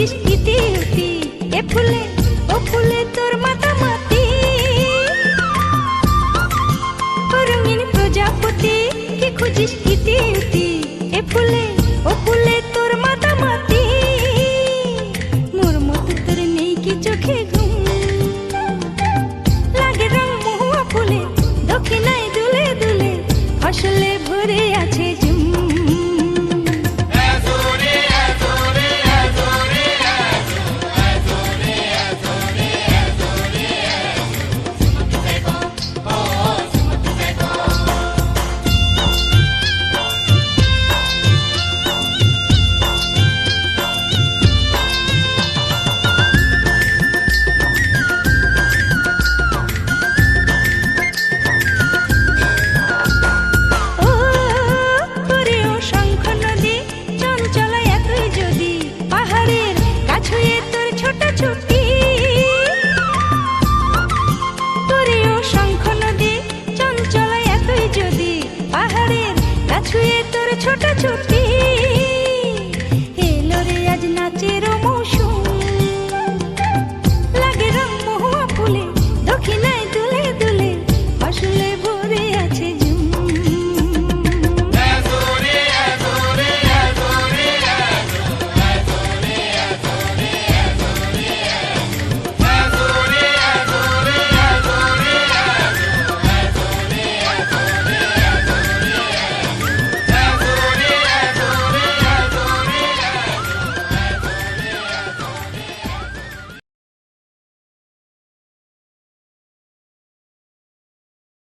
বলছিস ইতি এ ফুলে ও ফুলে তোর মাথা মা छुट